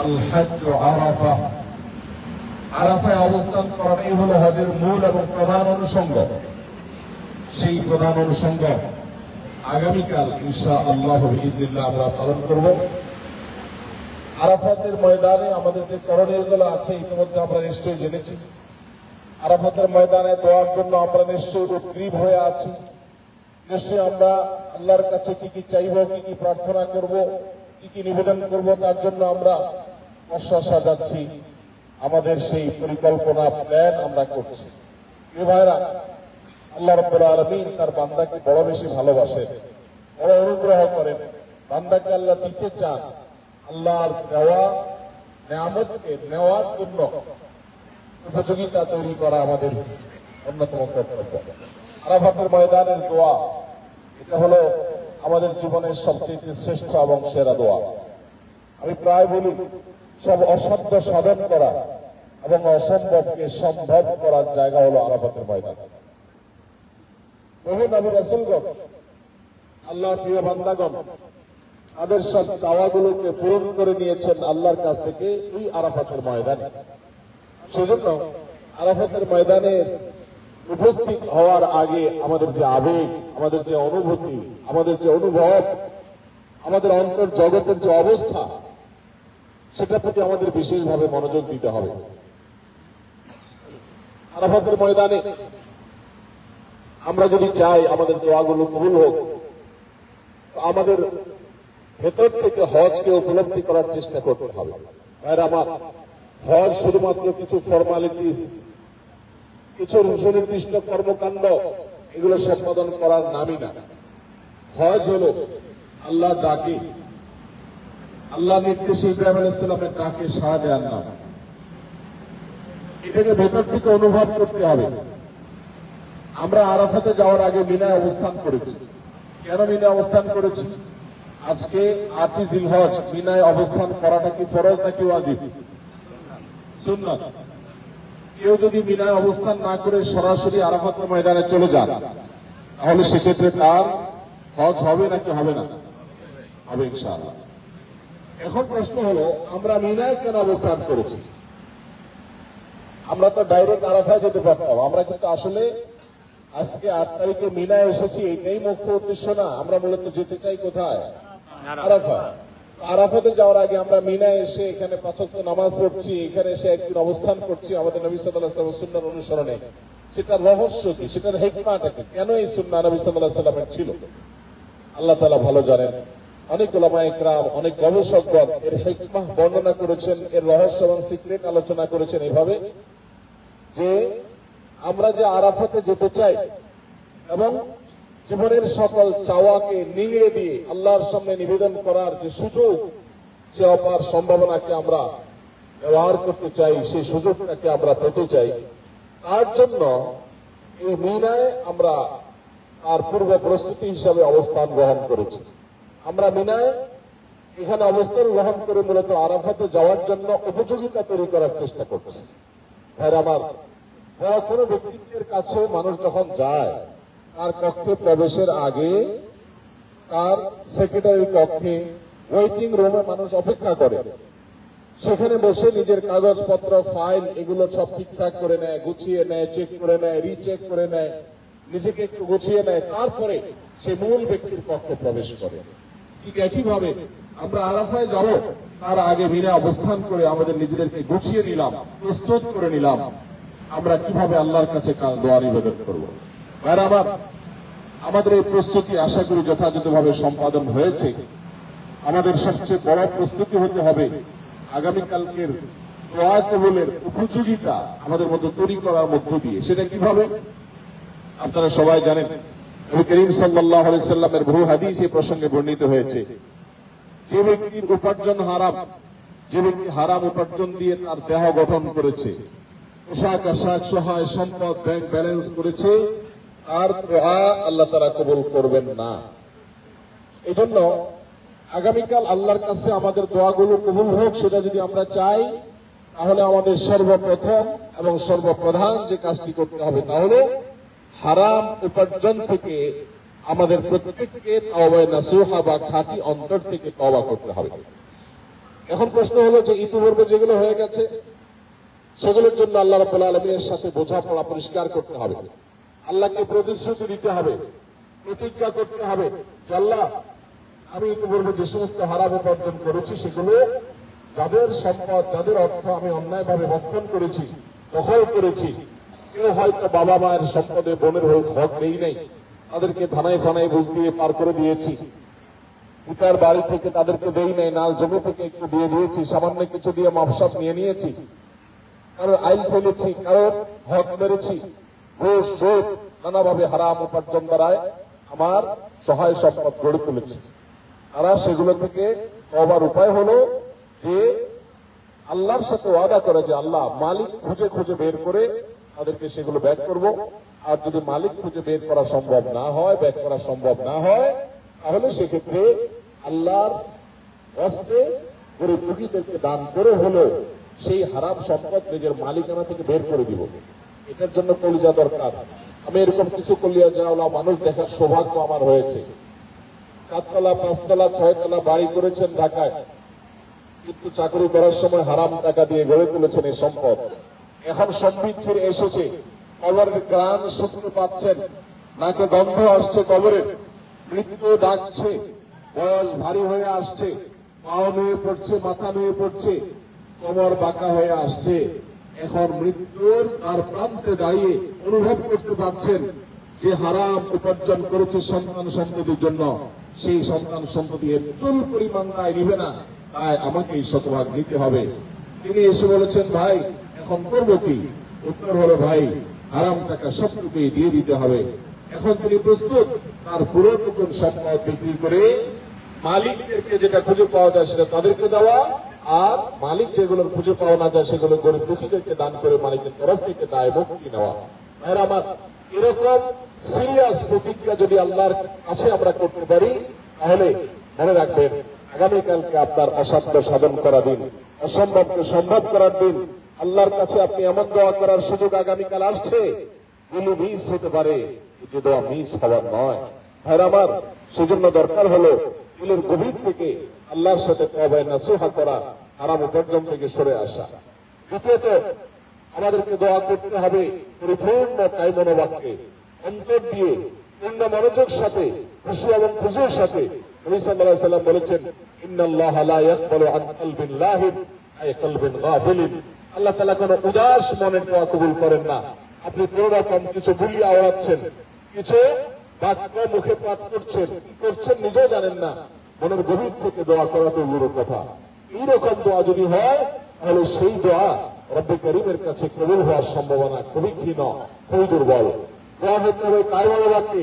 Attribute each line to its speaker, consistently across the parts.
Speaker 1: আল হজ্জ আরাফা। আরাফায় অবস্থান করাটাই হলো হজের মূল এবং প্রধান অনুষঙ্গ। সেই প্রধান অনুষঙ্গ আগামীকাল ইনশা আল্লাহ ইদিল্লাহ আমরা পালন করব। আরাফাতের ময়দানে আমাদের যে করণীয়গুলো আছে ইতিমধ্যে আমরা নিশ্চয়ই জেনেছি। আরাফাতের ময়দানে দেওয়ার জন্য আমরা নিশ্চয়ই উদ্গ্রীব হয়ে আছি। নিশ্চয়ই আমরা আল্লাহর কাছে কি কি চাইব, কি কি প্রার্থনা করব, কি কি নিবেদন করব, তার জন্য আমরা অশ্বাস সাজাচ্ছি, আমাদের সেই পরিকল্পনা প্ল্যান আমরা করছি। ভাইরা আল্লাহ রব্বুল আলমিন তার বান্দাকে বড় বেশি ভালোবাসেন বড় অনুগ্রহ করেন। বান্দাকে আল্লাহ দিতে চান, আল্লাহর দেওয়া নেয়ামতকে নেওয়ার জন্য উপযোগিতা তৈরি করা আমাদের অন্যতম কর্তব্য। আরাফাতের ময়দানের দোয়া, এটা হলো আমাদের জীবনের সবচেয়ে শ্রেষ্ঠ এবং সেরা দোয়া। আমি প্রায় বলি সব অসাধ্য সাধন করা এবং অসম্ভবকে সম্ভব করার জায়গা হলো আরাফাতের ময়দান। বহু নবী রাসুলগণ, আল্লাহর প্রিয় বান্দাগণ, তাদের সব চাওয়াগুলোকে পূরণ করে নিয়েছেন আল্লাহর কাছ থেকে এই আরাফাতের ময়দানে। সেজন্য আরাফাতের ময়দানে উপস্থিত হওয়ার আগে আমাদের যে আবেগ, আমাদের যে অনুভূতি, আমাদের যে অনুভব, আমাদের অন্তর জগতের যে অবস্থা সেটার প্রতি আমাদের বিশেষভাবে মনোযোগ দিতে হবে। আরাফাতের ময়দানে আমরা যদি চাই আমাদের দোয়াগুলো কবুল হোক আমাদের ভেতর থেকে হজকে উপলব্ধি করার চেষ্টা করতে হবে। ভাইরা আমার, হজ শুধুমাত্র কিছু ফর্মালিটিস কিছু সুনির্দিষ্ট কর্মকাণ্ড, এগুলো সম্পাদন করার নামই না। হজ হল আল্লাহ ডাকে আল্লাহ নির্দেশে ইব্রাহিম আলাইসালামের ডাকে সাড়া দেওয়ার নাম এটাকে ভেতর থেকে অনুভব করতে হবে। আমরা আরাফাতে যাওয়ার আগে মিনায় অবস্থান করেছি। কেন মিনায় অবস্থান করেছি? আজকে আটই জিলহজ, মিনায় অবস্থান করাটা কি ফরজ নাকি ওয়াজিব? সুন্নাত। কেউ যদি মিনায় অবস্থান না করে সরাসরি আরাফাতের ময়দানে চলে যান, তাহলে সেক্ষেত্রে তার হজ হবে নাকি হবে না? হবে ইনশাআল্লাহ। এখন প্রশ্ন হলো আমরা মিনায় কেন অবস্থান করেছি? আমরা তো ডাইরেক্ট আরাফায় যেতে পারতাম। আমরা কিন্তু আসলে আজকে আট তারিখে মিনায় এসেছি এটাই মুখ্য উদ্দেশ্য না। আমরা মূলত যেতে চাই কোথায়? আরাফা আরাফাতে যাওয়ার আগে আমরা মিনায় এসে এখানে পাঁচক্ত নামাজ পড়ছি এখানে এসে একদিন অবস্থান করছি আমাদের নবী সাল্লাহ সুন্নার অনুসরণে। সেটার রহস্য কি? সেটার হেকমাটা কি? কেন এই সুন্না নবী সাল্লাহ সাল্লামের ছিল? আল্লাহ তালা ভালো জানেন। অনেক একরাম অনেক গবেষকগণ এর হেকমাহ বর্ণনা করেছেন, এর রহস্য এবং সিক্রেট আলোচনা করেছেন এভাবে যে আমরা যে আরাফাতে যেতে চাই এবং জীবনের সকল চাওয়াকে নিংড়ে দিয়ে আল্লাহর সামনে নিবেদন করার যে সুযোগ, সে অপার সম্ভাবনাকে আমরা ব্যবহার করতে চাই, সেই সুযোগটাকে আমরা পেতে চাই। তার জন্য এই মিনায় আমরা আর পূর্ব প্রস্তুতি হিসাবে অবস্থান গ্রহণ করেছি। আমরা মিনায় এখানে অবস্থান গ্রহণ করে মূলত আরাফাতে যাওয়ার জন্য উপযোগিতা তৈরি করার চেষ্টা করছি। ভাইরা আমার কোনো ব্যক্তিত্বের কাছে মানুষ যখন যায়, তার কক্ষে প্রবেশের আগে তার সেক্রেটারি কক্ষে ওয়েটিং রুমে মানুষ অপেক্ষা করে। সেখানে বসে নিজের কাগজপত্র ফাইল এগুলো সব ঠিকঠাক করে নেয়, গুছিয়ে নেয় চেক করে নেয় রিচেক করে নেয়, নিজেকে একটু গুছিয়ে নেয়, তারপরে সে মূল ব্যক্তির কক্ষে প্রবেশ করে। ঠিক একইভাবে আমরা আরাফায় যাব, তার আগে বিনা অবস্থান করে আমাদের নিজেদেরকে গুছিয়ে নিলাম, প্রস্তুত করে নিলাম। আমরা কীভাবে আল্লাহর কাছে কাল দোয়া নিবেদন করব? আর আমাদের এই প্রস্তুতি আশা করি যথাযথভাবে সম্পাদন হয়েছে। আমাদের সবচেয়ে বড় প্রস্তুতি হতে হবে আগামীকালকের দোয়া কবুলের উপযোগিতা আমাদের মধ্যে তৈরি করার মধ্য দিয়ে। সেটা কীভাবে? আপনারা সবাই জানেন নবী করিম সাল্লাহ সাল্লামের বহু হাদিস এই প্রসঙ্গে বর্ণিত হয়েছে। যে ব্যক্তির উপার্জন হারাম, যে ব্যক্তি হারাম উপার্জন দিয়ে তার দেহ গঠন করেছে, পোশাক আশাক সহায় সম্পদ ব্যাংক ব্যালেন্স করেছে আর দোয়া আল্লাহ তারা কবুল করবেন না। এই জন্য আগামীকাল আল্লাহর কাছে আমাদের দোয়াগুলো কবুল হোক, সেটা যদি আমরা চাই, তাহলে আমাদের সর্বপ্রথম এবং সর্বপ্রধান যে কাজটি করতে হবে তাহলে হারাম উপার্জন থেকে আমাদের প্রত্যেককে তওবায় নাসুহা বা খাঁটি অন্তর থেকে তওবা করতে হবে। এখন প্রশ্ন হলো যে ইতিপূর্বে যেগুলো হয়ে গেছে, সেগুলোর জন্য আল্লাহ রাব্বুল আলমীর সাথে বোঝাপড়া পরিষ্কার করতে হবে। আল্লাহকে প্রতিশ্রুতি দিতে হবে, প্রতিজ্ঞা করতে হবে যে আল্লাহ, আমি ইতিপূর্বে যে সমস্ত হারাম উপার্জন করেছি সেগুলো যাদের সম্পদ, যাদের অর্থ আমি অন্যায়ভাবে রক্ষণ করেছি, দখল করেছি কেউ হয়তো বাবা মায়ের সম্পদে বোনের হক দেই নাই তাদেরকে থানায় থানায় বুঝ দিয়ে পার করে দিয়েছি। পিতার বাড়ি থেকে তাদেরকে দেই নাই, নাল জমি থেকে একটু দিয়ে দিয়েছি, সামান্য কিছু দিয়ে মাফসাব নিয়ে নিয়েছি। কারোর আইল ফেলেছি, কারোর হক মেরেছি। নানাভাবে হারাম উপার্জন দ্বারায় আমার সহায় সম্পদ গড়ে তুলেছি। তারা সেগুলো থেকে কবার উপায় হলো যে আল্লাহর সাথে ওয়াদা করে যে আল্লাহ মালিক খুঁজে খুঁজে বের করে তাদেরকে সেগুলো ব্যাক করব। আর যদি মালিক খুঁজে বের করা সম্ভব না হয়, ব্যাক করা সম্ভব না হয়, তাহলে সেক্ষেত্রে আল্লাহর হস্তে গরিব দুঃখীদেরকে দান করে হলো সেই হারাম সম্পদ নিজের মালিকানা থেকে বের করে দিব। এটার জন্য কলিজা দরকার। আমি এরকম কিছু কলিয়া যাওয়া মানুষ দেখার সৌভাগ্য আমার হয়েছে। সাততলা পাঁচতলা, ছয়তলা বাড়ি করেছেন ঢাকায়। কিন্তু চাকরি করার সময় হারাম টাকা দিয়ে গড়ে তুলেছেন এই সম্পদ। এখন সমৃদ্ধির এসেছে। কবরের গ্রাম শুনতে পাচ্ছেন। নাকে গন্ধ আসছে কবরের মৃত্যু ডাকছে। বয়স ভারী হয়ে আসছে। পাও নুয়ে পড়ছে, মাথা নুয়ে পড়ছে। কোমর বাঁকা হয়ে আসছে। এখন মৃত্যুর তার প্রান্তে দাঁড়িয়ে অনুভব করতে পারছেন যে হারাম উপার্জন করেছে সন্তান সম্পত্তির জন্য। সেই সন্তান সম্পত্তি এতুল পরিমাণ দায় নিবে না, তাই আমাকে শতভাগ নিতে হবে। তিনি এসে বলেছেন, ভাই এখন করব কি উত্তর হলো, ভাই, হারাম টাকা সবটুকুই দিয়ে দিতে হবে। এখন তিনি প্রস্তুত, তার পুরোটুকুন সম্পদ বিক্রি করে মালিকদেরকে যেটা খুঁজে পাওয়া যায় সেটা তাদেরকে দেওয়া, আর মালিক যেগুলোর খুঁজে পাওয়া না যায় সেগুলো গরিব দুঃখীদেরকে দান করে মালিকের তরফ থেকে দায় মুক্তি নেওয়া। আমার, এরকম সিরিয়াস প্রতিজ্ঞা যদি আল্লাহর কাছে আমরা করতে পারি, তাহলে মনে রাখবেন, আগামীকালকে আপনার অসাধ্য সাধন করা দিন, অসম্ভবকে সম্ভব করার দিন আল্লাহর কাছে আপনি এমন দোয়া করার সুযোগ আগামীকাল আসছে, গুলো মিস হতে পারে। যে দোয়া মিস হওয়ার নয়। ভাইরা আমার, সেজন্য দরকার হলো দিলের গভীর থেকে আল্লাহর সাথে তবায় নাসুহা করা আরাম উপার্জন থেকে সরে আসা। দ্বিতীয়ত, আমাদেরকে দোয়া করতে হবে পরিপূর্ণ তাই মনোবাক্যে। অন্তর দিয়ে পূর্ণ মনোযোগ সাথে, খুশি এবং খুশির সাথে বলেছেন, ইন্নাল্লাহ লা ইয়াকবালু আন কলবিন লাহিব আই কলবিন গাফিলিন। আল্লাহ তাআলা কোনো উদাস মনের দোয়া কবুল করেন না। আপনি কোন রকম কিছু ভুলিয়ে আওড়াচ্ছেন কিছু বাক্য মুখে পাঠ করছেন, কি করছেন নিজেও জানেন না। মনের গভীর থেকে দোয়া করা তো দূর কথা। এইরকম দোয়া যদি হয়, তাহলে সেই দোয়া রব্বে করিমের কাছে কবুল হওয়ার সম্ভাবনা খুবই ক্ষীণ। খুবই দুর্বল। দোয়া হতে হবে তাই বলে বাক্যে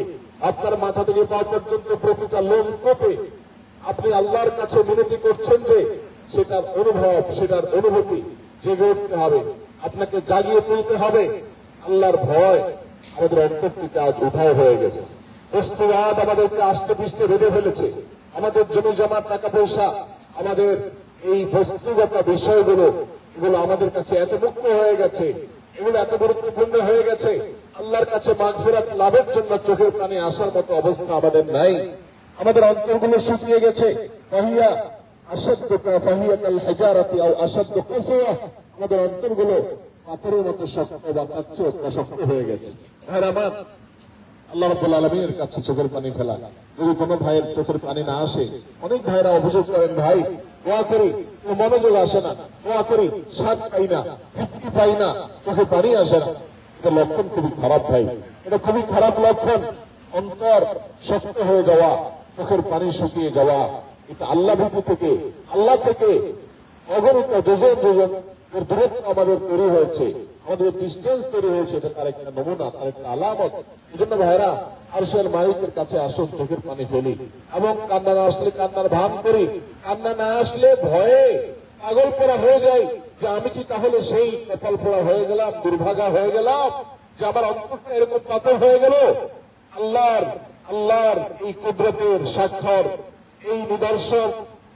Speaker 1: আপনার মাথা থেকে পা পর্যন্ত প্রতিটা লোক কোপে। আপনি আল্লাহর কাছে মিনতি করছেন যে, সেটার অনুভব, সেটার অনুভূতি জেগে উঠতে হবে, আপনাকে জাগিয়ে তুলতে হবে। আল্লাহর ভয় আমাদের অন্তর আজ উঠাও হয়ে গেছে। বস্তুবাদ আমাদেরকে আস্তে পিষ্টে বেঁধে ফেলেছে। আমাদের জমি জমার টাকা পয়সা আমাদের এই বস্তুগত বিষয়গুলো, এগুলো আমাদের কাছে এত মুক্ত হয়ে গেছে, এগুলো এত গুরুত্বপূর্ণ হয়ে গেছে। আল্লাহর কাছে মাগফিরাত লাভের জন্য চোখের পানি আসার মতো অবস্থা আমাদের নাই। আমাদের অন্তরগুলো শুকিয়ে গেছে। আসাদ্দ ফাহিয়া কাল হাজারাতি আও আসাদ্দ কাসওয়া আমাদের অন্তরগুলো পাথরের মতো শক্ত বা তার চেয়ে হয়ে গেছে। ভাইরা আমার, আল্লাহ রাব্বুল আলামিনের কাছে চোখের পানি ফেলা। যদি কোনো ভাইয়ের চোখের পানি না আসে, অনেক ভাইরা অভিযোগ করেন, ভাই, দোয়া করি মনোযোগ আসে না, দোয়া করি, স্বাদ পাই না, তৃপ্তি পাই না, চোখে পানি আসে না। এটা লক্ষণ খুবই খারাপ, ভাই। এটা খুবই খারাপ লক্ষণ। অন্তর শক্ত হয়ে যাওয়া, চোখের পানি শুকিয়ে যাওয়া এটা আল্লাহ ভীতি থেকে, আল্লাহ থেকে অগণিত যোজন যোজন এর দূরত্ব আমাদের তৈরি হয়েছে, আমাদের ডিস্টেন্স তৈরি হয়েছে, এটা তার একটা নমুনা, তার একটা আলামত। এই জন্য ভাইরা, আরশের মালিকের কাছে আসুন, চোখের পানি ফেলি। এবং কান্না না আসলে কান্নার ভান করি। কান্না না আসলে ভয়ে পাগল পড়া হয়ে যায় যে আমি কি তাহলে সেই কপাল পোড়া হয়ে গেলাম, দুর্ভাগা হয়ে গেলাম, যে আমার অন্তরটা এরকম পাথর হয়ে গেল? আল্লাহর আল্লাহর এই কুদরতের স্বাক্ষর এই নিদর্শন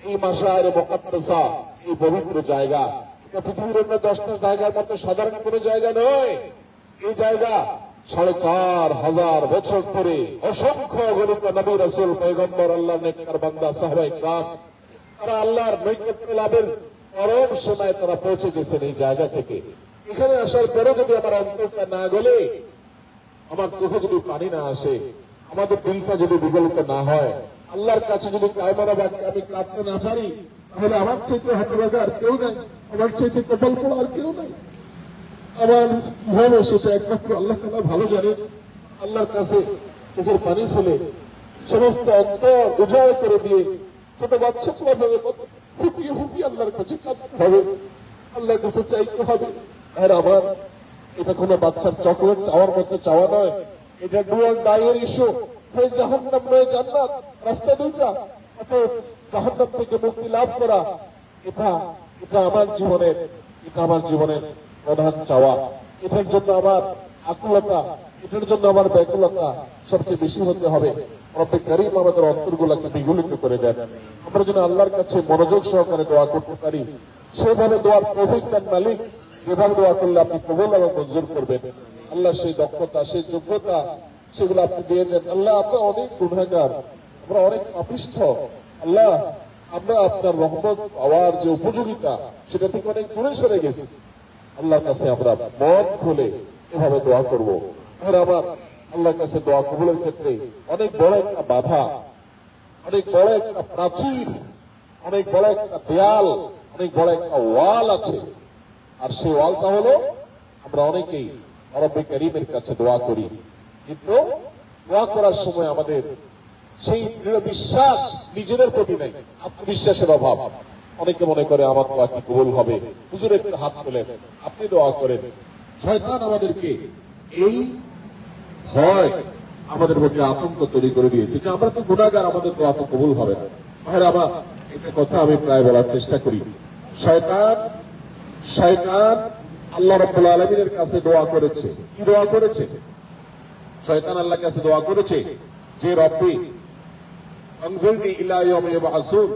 Speaker 1: এই মাসায়ের মোকাদ্দাসা এই পবিত্র জায়গা এটা পৃথিবীর অন্য দশটা জায়গার মতো সাধারণ কোনো জায়গা নয় এই জায়গা সাড়ে চার হাজার বছর ধরে অসংখ্য গণিত নবী রসুল পৈগম্বর আল্লাহ নেকর বান্দা সাহবাই গ্রাম তারা আল্লাহর নৈকট্য লাভের পরম সময় তারা পৌঁছে গেছেন এই জায়গা থেকে এখানে আসার পরে যদি আমার অন্তরটা না গলে আমার চোখে যদি পানি না আসে আমাদের দিলটা যদি বিগলিত না হয় আল্লাহর কাছে যদি কায়মারা বাক্যে আমি কাঁদতে না পারি, তাহলে আমার চাইতে হতভাগা আর কেউ নাই। আমার চাইতে কপাল পড়া আর কেউ নাই। আমার মন সেটা একমাত্র আল্লাহ তালা ভালো জানেন আল্লাহর কাছে চোখের পানি ফেলে সমস্ত অন্তর উজাড় করে দিয়ে ছোট বাচ্চা ভাবে ফুপিয়ে ফুপিয়ে আল্লাহর কাছে কাঁদতে হবে। আল্লাহর কাছে চাইতে হবে, আর আবার এটা কোনো বাচ্চার চকলেট চাওয়ার মতো চাওয়া নয়। এটা ডুয়াল ডাইয়ের ইস্যু হয় জাহান নাম নয় জান্নাত, রাস্তা দুইটা। অতএব জাহান নাম থেকে মুক্তি লাভ করা, এটা এটা আমার জীবনের, এটা আমার জীবনের প্রধান চাওয়া। এটার জন্য আমার আকুলতা, এটার জন্য আমার ব্যাকুলতা সবচেয়ে বেশি হতে হবে। রব্বে করিম আমাদের করে দেন। আমরা যেন আল্লাহর কাছে মনোযোগ সহকারে দোয়া করতে পারি। সেভাবে দোয়ার প্রফিক দেন মালিক। যেভাবে দোয়া করলে আপনি কবল এবং মঞ্জুর করবেন। আল্লাহ সেই দক্ষতা, সেই যোগ্যতা সেগুলো আপনি দিয়ে দেন। আল্লাহ আমরা অনেক গুণাগার, আমরা অনেক অপিষ্ঠ আল্লাহ, আমরা আপনার রহমত, পাওয়ার যে উপযোগিতা, সেটা থেকে অনেক দূরে সরে গেছি। আল্লাহর কাছে আমরা মন খুলে এভাবে দোয়া করব। আর আবার আল্লাহর কাছে দোয়া কবুলের ক্ষেত্রে অনেক বড় একটা বাধা, অনেক বড় একটা প্রাচীর, অনেক বড় একটা দেয়াল, অনেক বড় একটা ওয়াল আছে। আর সেই ওয়ালটা হলো, আমরা অনেকেই অরব্বে কাছে দোয়া করি। কিন্তু দোয়া করার সময় আমাদের সেই দৃঢ় বিশ্বাস নিজেদের প্রতি নেই, আত্মবিশ্বাসের অভাব। অনেকে মনে করে আমার দোয়া কি কবুল হবে। হুজুর একটু হাত তোলেন, আপনি দোয়া করেন। শয়তান আমাদেরকে এই ভয় আমাদের মধ্যে আতঙ্ক তৈরি করে দিয়েছে যে আমরা তো গুণাগার, আমাদের দোয়া তো কবুল হবে না। ভাইয়ের আবার একটা কথা আমি প্রায় বলার চেষ্টা করি। শয়তান শয়তান আল্লাহ রব্বুল আলমিনের কাছে দোয়া করেছে। কি দোয়া করেছে? শয়তান আল্লাহর কাছে দোয়া করেছে যে, রব্বি, আনজিলনি ইলা ইয়াউমি ইউবআসুন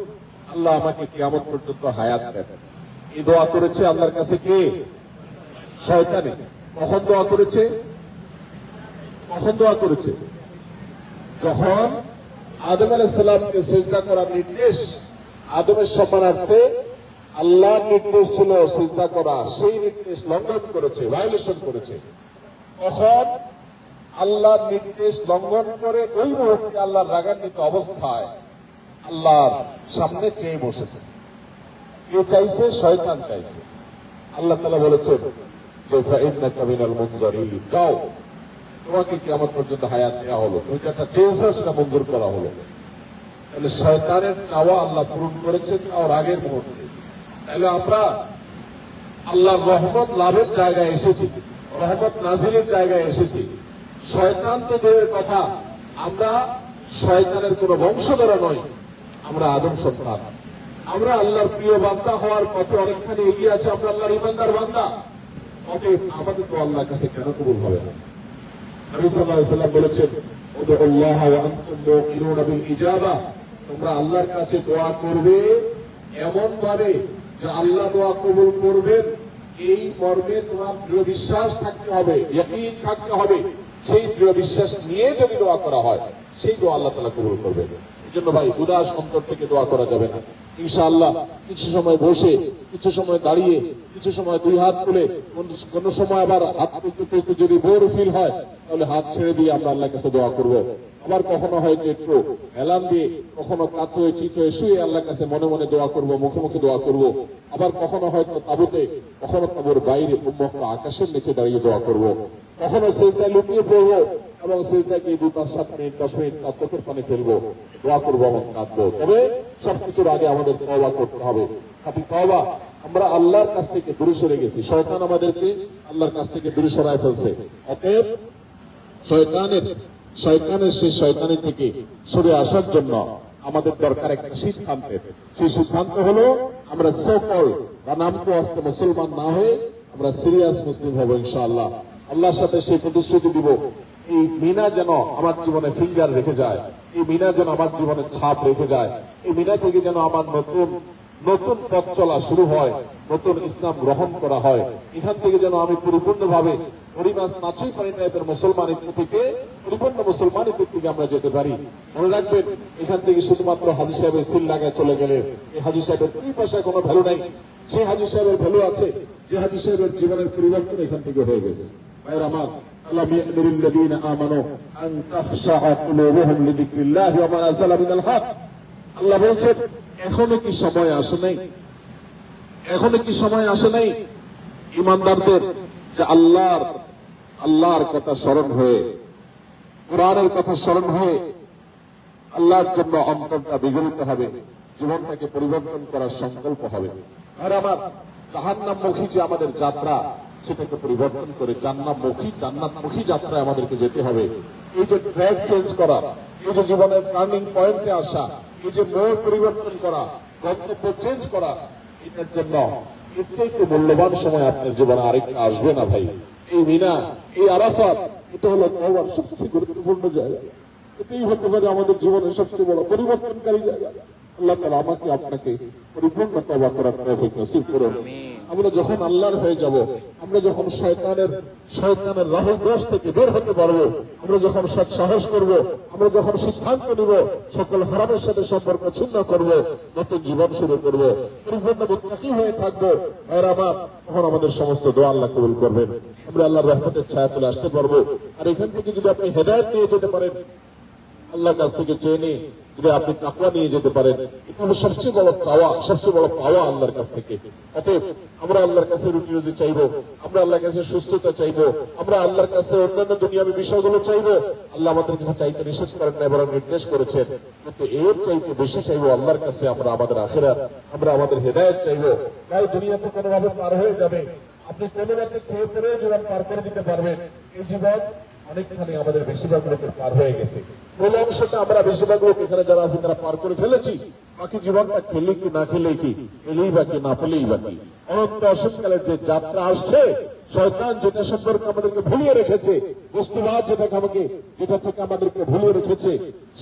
Speaker 1: আল্লাহ আমাকে কিয়ামত পর্যন্ত হায়াত দেন। এই দোয়া করেছে আল্লাহর কাছে কে? শয়তানে। কখন দোয়া করেছে? কখন দোয়া করেছে? যখন আদম আলাইসাল্লামকে সেজদা করার নির্দেশ, আদমের সম্মানার্থে আল্লাহর নির্দেশ ছিল সেজদা করা। সেই নির্দেশ লঙ্ঘন করেছে ভায়োলেশন করেছে। তখন আল্লাহর নির্দেশ লঙ্ঘন করে ওই মুহূর্তে আল্লাহর রাগান্বিত অবস্থায় আল্লাহর সামনে চেয়ে বসেছে। কে চাইছে? শয়তান চাইছে। আল্লাহ তালা বলেছেন, যে ফাইন্নাকা মিনাল মুনজারিন যাও। তোমাকে কেমন পর্যন্ত হায়াত দেওয়া হলো। তুমি যে একটা চেয়েছো সেটা মঞ্জুর করা হলো? তাহলে শয়তানের চাওয়া আল্লাহ পূরণ করেছেন তার আগের মুহূর্তে। তাহলে আমরা আল্লাহ রহমত লাভের জায়গায় এসেছি। রহমত নাজিরের জায়গায় এসেছি। শয়তান তো দূরের কথা। আমরা শয়তানের কোন বংশধরা নই, আমরা আদম সন্তান। আমরা আল্লাহর প্রিয় বান্দা হওয়ার পথে অনেকখানি এগিয়ে আছে, আমরা আল্লাহর ইমানদার বান্দা। অতএব আমাদের তো আল্লাহর কাছে কেন কবুল হবে না? নবী সাল্লাম বলেছেন তোমরা আল্লাহর কাছে দোয়া করবে এমন ভাবে যে আল্লাহ দোয়া কবুল করবেন। এই মর্মে তোমার দৃঢ় বিশ্বাস থাকতে হবে থাকতে হবে। সেই দৃঢ় বিশ্বাস নিয়ে যদি দোয়া করা হয়, সেই দোয়া আল্লাহ তাআলা কবুল করবেন এই জন্য ভাই, উদাস অন্তর থেকে দোয়া করা যাবে না। ইনশাআল্লাহ কিছু সময় বসে, কিছু সময় দাঁড়িয়ে, কিছু সময় দুই হাত তুলে, কোন- সময় আবার হাত তুলতে যদি বোর ফিল হয়, তাহলে হাত ছেড়ে দিয়ে আমরা আল্লাহর কাছে দোয়া করব। আবার কখনো হয়তো একটু এলাম দিয়ে, কখনো কাত হয়ে, চিত হয়ে শুয়ে আল্লাহর কাছে মনে মনে দোয়া করব, মুখে মুখে দোয়া করব। আবার কখনো হয়তো তাবুতে, কখনো তাবুর বাইরে উন্মুক্ত আকাশের নিচে দাঁড়িয়ে দোয়া করব। কখনো সেজদায় লুটিয়ে পড়ব এবং সেজদায় গিয়ে দুই, পাঁচ, সাত মিনিট, দশ মিনিট তার চোখের পানি ফেলব, দোয়া করব এবং কাঁদবো। তবে সবকিছুর আগে আমাদের তওবা করতে হবে। খাঁটি তওবা, আমরা আল্লাহর কাছ থেকে দূরে সরে গেছি। শয়তান আমাদেরকে আল্লাহর কাছ থেকে দূরে সরায় ফেলছে। অতএব শয়তানের শয়তানের সেই শয়তানের থেকে সরে আসার জন্য আমাদের দরকার একটা সিদ্ধান্তের সেই সিদ্ধান্ত হলো আমরা সকল বা নামকে আসতে মুসলমান না হয়ে আমরা সিরিয়াস মুসলিম হব ইনশাআল্লাহ। আল্লাহর সাথে সেই প্রতিশ্রুতি দিব। এই মিনা যেন আমার জীবনে ফিঙ্গার রেখে যায়। এই মিনা যেন আমার জীবনে ছাপ রেখে যায়। এই মিনা থেকে যেন আমার নতুন নতুন পথ চলা শুরু হয়, নতুন ইসলাম গ্রহণ করা হয়। এখান থেকে যেন আমি পরিপূর্ণভাবে নাচই পারি থেকে, পরিপূর্ণ মুসলমানের থেকে আমরা যেতে পারি। মনে রাখবেন, এখান থেকে শুধুমাত্র হাজি সাহেবের সিল চলে গেলে এই হাজি সাহেবের দুই পয়সায় কোনো ভ্যালু নাই। যে হাজি সাহেবের ভ্যালু আছে, যে হাজি সাহেবের জীবনের পরিবর্তন এখান থেকে হয়ে গেছে। ভাইয়ের আমার আল্লাহ يأمر الذين آمنوا أن تخشع قلوبهم لذكر الله وما نزل من الحق আল্লাহ বলছেন এখনো কি সময় আসে নাই এখনো কি সময় আসে নাই ইমানদারদের যে আল্লাহর আল্লাহর কথা স্মরণ হয়ে কোরআনের কথা স্মরণ হয়ে আল্লাহর জন্য অন্তরটা বিগলিত হবে জীবনটাকে পরিবর্তন করার সংকল্প হবে আর আমার জাহান্নামমুখী যে আমাদের যাত্রা সেটাকে পরিবর্তন করে জান্নাতমুখী জান্নাতমুখী যাত্রায় আমাদেরকে যেতে হবে। এই যে ট্র্যাক চেঞ্জ করা, এই যে জীবনের টার্নিং পয়েন্টে আসা, এই যে মোড় পরিবর্তন করা, গন্তব্য চেঞ্জ করা, এটার জন্য এর চাইতে মূল্যবান সময় আপনার জীবনে আরেকটা আসবে না ভাই। এই মিনা, এই আরাফাত, এটা হলো সবচেয়ে গুরুত্বপূর্ণ জায়গা। এটাই হতে পারে আমাদের জীবনের সবচেয়ে বড় পরিবর্তনকারী জায়গা। আল্লাহ তালা আমাকে আপনাকে পরিপূর্ণ তবা করার তৌফিক নসিব করুন। আমরা যখন আল্লাহর হয়ে যাব আমরা যখন শয়তানের শয়তানের রাহুল দোষ থেকে বের হতে পারব আমরা যখন সৎ সাহস করব আমরা যখন সিদ্ধান্ত নিব সকল হারামের সাথে সম্পর্ক ছিন্ন করব নতুন জীবন শুরু করব পরিপূর্ণ মুত্তাকি হয়ে থাকব আর আমার তখন আমাদের সমস্ত দোয়া আল্লাহ কবুল করবেন। আমরা আল্লাহর রহমতের ছায়া তুলে আসতে পারব। আর এখান থেকে যদি আপনি হেদায়ত নিয়ে যেতে পারেন আল্লাহর কাছ থেকে চেয়ে নিয়ে যদি আপনি টাকা নিয়ে যেতে পারেন, এটা হলো সবচেয়ে বড় পাওয়া সবচেয়ে বড় পাওয়া আল্লাহর কাছ থেকে। অতএব আমরা আল্লাহর কাছে রুটি রুজি চাইব, আমরা আল্লাহর কাছে সুস্থতা চাইব, আমরা আল্লাহর কাছে অন্যান্য দুনিয়াবী বিষয়গুলো চাইব। আল্লাহ আমাদের যা চাইতে নিষেধ করেন না, এবার নির্দেশ করেছেন, কিন্তু এর চাইতে বেশি চাইব আল্লাহর কাছে আমরা আমাদের আখেরাত, আমরা আমাদের হেদায়ত চাইব। তাই দুনিয়াতে কোনোভাবে পার হয়ে যাবে। আপনি কোনো মতে খেয়ে পরে জীবন পার করে দিতে পারবেন। এই জীবন অনেকখানি আমাদের বেশিরভাগ লোকের পার হয়ে গেছে। মূল অংশটা আমরা বেশিরভাগ লোক এখানে যারা আছে তারা পার করে ফেলেছি। বাকি জীবনটা খেলে কি, না খেলে কি পেলেই বাকি না পেলেই বাকি অনন্ত অসৎকালের যে যাত্রা আসছে, শয়তান যেটা সম্পর্কে আমাদেরকে ভুলিয়ে রেখেছে, বস্তুবাদ যেটাকে আমাকে, যেটা থেকে আমাদেরকে ভুলিয়ে রেখেছে,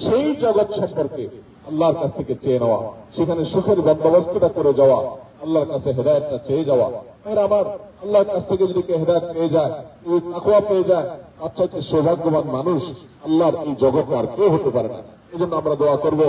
Speaker 1: সেই জগৎ সম্পর্কে আল্লাহর কাছ থেকে চেয়ে নেওয়া, সেখানে সুখের বন্দোবস্তটা করে যাওয়া আল্লাহর কাছে হেদায়তটা চেয়ে যাওয়া। আর আমার আল্লাহর কাছ থেকে যদি কেউ হেদায়ত পেয়ে যায়, এই তাকুয়া পেয়ে যায় আচ্ছা সৌভাগ্যবান মানুষ আল্লাহর এই জগতে আর কেউ হতে পারে না। এই জন্য আমরা দোয়া করব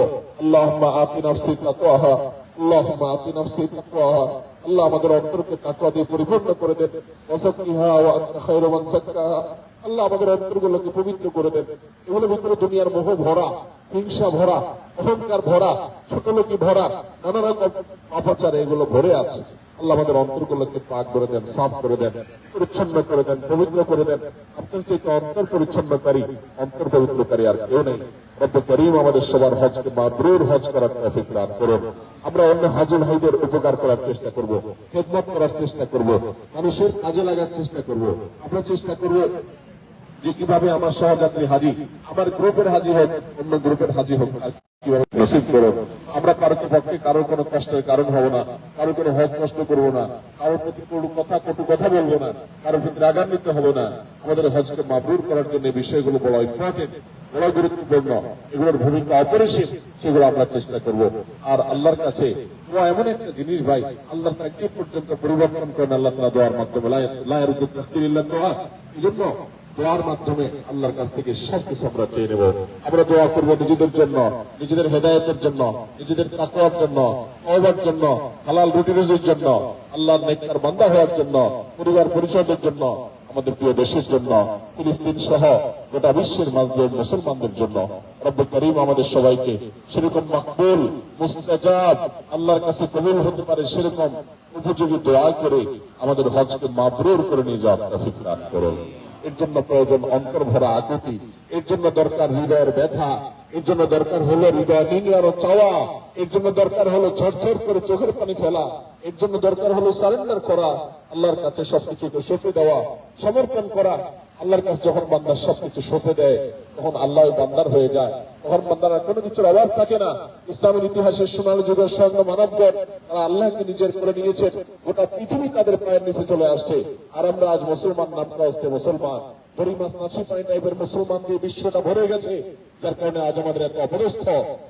Speaker 1: আল্লাহ আতি নাফসি তাকুয়াহা আল্লাহ আতি নাফসি তাকুয়াহা আল্লাহ আমাদের অন্তরকে তাকুয়া দিয়ে পরিপূর্ণ করে দেন। ওয়াসাকিহা ওয়া আনতা খায়রু মান সাক্কাহা আল্লাহ আমাদের অন্তরগুলোকে পবিত্র করে দেন। এগুলোর ভিতরে দুনিয়ার মোহ ভরা, হিংসা ভরা, অহংকার ভরা ছোট লোকি ভরা, নানা রকম অপচার এগুলো ভরে আছে। আল্লাহ আমাদের অন্তরগুলোকে পাক করে দেন, সাফ করে দেন, পরিচ্ছন্ন করে দেন, পবিত্র করে দেন। আপনার থেকে অন্তর পরিচ্ছন্নকারী, অন্তর পবিত্রকারী আর কেউ নেই। রব্ব করিম আমাদের সবার হজকে মাবরুর হজ করার ট্রাফিক দান করুন। আমরা অন্য হাজুল ভাইদের উপকার করার চেষ্টা করব, খেদমত করার চেষ্টা করব, মানুষের কাজে লাগার চেষ্টা করব। আমরা চেষ্টা করব যে কীভাবে আমার সহযাত্রী হাজি আমার গ্রুপের হাজি হোক, অন্য গ্রুপের হাজি হোক আমরা কারও পক্ষে কষ্টের কারণ হব না, কারও কোনো হক কষ্ট না, কারোর প্রতি কথা কটু কথা বলব না, কারোর প্রতি রাগান্বিত না। আমাদের হজকে করার জন্য বিষয়গুলো ইম্পর্টেন্ট বড় গুরুত্বপূর্ণ। এগুলোর ভূমিকা অপরিসীম, সেগুলো আমরা চেষ্টা করব। আর আল্লাহর কাছে এমন একটা জিনিস ভাই, আল্লাহ পর্যন্ত পরিবর্তন করেন, আল্লাহ দোয়ার মাধ্যমে। এই জন্য? দোয়ার মাধ্যমে আল্লাহর কাছ থেকে সব কিছু আমরা চেয়ে নেব। আমরা দোয়া করব নিজেদের জন্য, নিজেদের হেদায়তের জন্য, নিজেদের তাকওয়ার জন্য অবার জন্য, হালাল রুটি রুজির জন্য, আল্লাহর নেককার বান্দা হওয়ার জন্য, পরিবার পরিচয়ের জন্য, আমাদের প্রিয় দেশের জন্য, ফিলিস্তিন সহ গোটা বিশ্বের মাজলুম মুসলমানদের জন্য। রব্ব করিম আমাদের সবাইকে সেরকম মাকবুল, মুস্তাজাব, আল্লাহর কাছে কবুল হতে পারে সেরকম উপযোগী দোয়া করে আমাদের হজকে মাবরুর করে নিয়ে যাওয়ার তৌফিক দান করুন। এর জন্য প্রয়োজন অন্তর ভরা আকুতি, এর জন্য দরকার হৃদয়ের ব্যথা, এর জন্য দরকার হলো হৃদয় নিংড়ানো চাওয়া, এর জন্য দরকার হলো ঝরঝর করে চোখের পানি ফেলা, এর জন্য দরকার হলো সারেন্ডার করা, আল্লাহর কাছে সবকিছুকে সঁপে দেওয়া, সমর্পণ করা আল্লাহর কাছে যখন বান্দার সবকিছু সঁপে দেয়, তখন আল্লাহ বান্দার হয়ে যায়। তখন বান্দার কোনো কিছুর অভাব থাকে না। ইসলামের ইতিহাসের সোনালী যুগের স্বর্ণ মানবগণ, তারা আল্লাহকে নিজের করে নিয়েছে। গোটা পৃথিবী তাদের পায়ের নিচে চলে আসছে। আর আমরা আজ মুসলমান নামটা আসতে মুসলমান। বড়ি মাছ নাচি পানি টাইপের মুসলমান দিয়ে বিশ্বটা ভরে গেছে। যার কারণে আজ আমাদের এত অপদস্থ,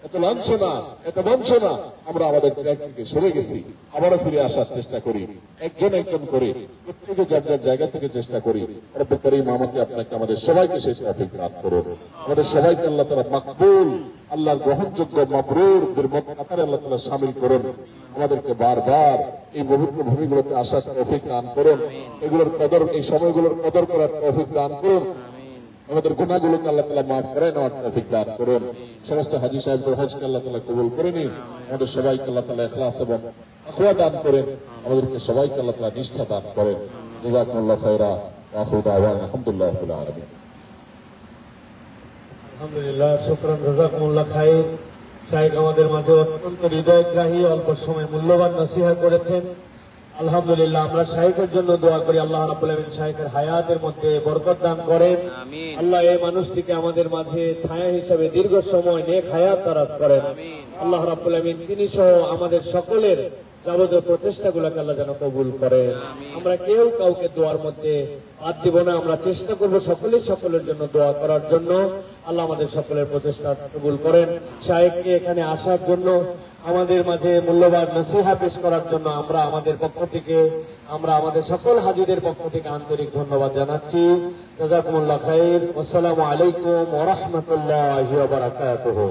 Speaker 1: এত লাঞ্ছনা, এত বঞ্চনা, আমরা আমাদের ট্র্যাক থেকে সরে গেছি। আবারও ফিরে আসার চেষ্টা করি। একজন একজন করে, প্রত্যেকে যার যার জায়গা থেকে চেষ্টা করি। রব্বুল করিম আমাকে, আপনাকে, আমাদের সবাইকে সেই ট্রাফিক দান করুন। আমাদের সবাইকে আল্লাহ তালা মাকবুল, আল্লাহর গ্রহণযোগ্য মাবরুরদের মত কাতারে আল্লাহ তালা সামিল করুন। আমাদেরকে বারবার এই পবিত্র ভূমিগুলোতে আসার তৌফিক দান করুন। এগুলোর কদর, এই সময়গুলোর কদর করার তৌফিক দান করুন। আমাদের গুণাগুলোকে আল্লাহ তালা মাফ করে নেওয়ার তৌফিক দান করুন। সমস্ত হাজি সাহেবদের হজকে আল্লাহ তালা কবুল করে নিন। আমাদের সবাইকে আল্লাহ তালা এখলাস এবং আখুয়া দান করেন। আমাদেরকে সবাইকে আল্লাহ তালা নিষ্ঠা দান করেন। জাজাকুল্লাহ খায়রা আখরু দাওয়ান আলহামদুলিল্লাহ আলামিন।
Speaker 2: আলহামদুলিল্লাহ, শুক্রান রাজাকুমুল্লাহ খাইর। শাহেক আমাদের মাঝে অত্যন্ত হৃদয়গ্রাহী, অল্প সময় মূল্যবান নসিহা করেছেন। আলহামদুলিল্লাহ আমরা শাহেকের জন্য দোয়া করি। আল্লাহ রাবুল আলমিন শাহেকের হায়াতের মধ্যে বরকত দান করেন। আল্লাহ এই মানুষটিকে আমাদের মাঝে ছায়া হিসেবে দীর্ঘ সময় নেক হায়াত তারাজ করেন। আল্লাহ রাবুল আলমিন তিনি সহ আমাদের সকলের যাবতীয় প্রচেষ্টাগুলোকে আল্লাহ যেন কবুল করেন আমরা কেউ কাউকে দোয়ার মধ্যে বাদ দিব না। আমরা চেষ্টা করব সকলেই সকলের জন্য দোয়া করার জন্য। আল্লাহ আমাদের সকলের প্রচেষ্টা কবুল করেন। শাহেককে এখানে আসার জন্য আমাদের মাঝে মূল্যবান নসিহা পেশ করার জন্য আমরা আমাদের পক্ষ থেকে আমরা আমাদের সকল হাজিদের পক্ষ থেকে আন্তরিক ধন্যবাদ জানাচ্ছি। জাজাকুমুল্লাহ খাইর। আসসালামু আলাইকুম ওয়া রাহমাতুল্লাহি বারাকাতুহু।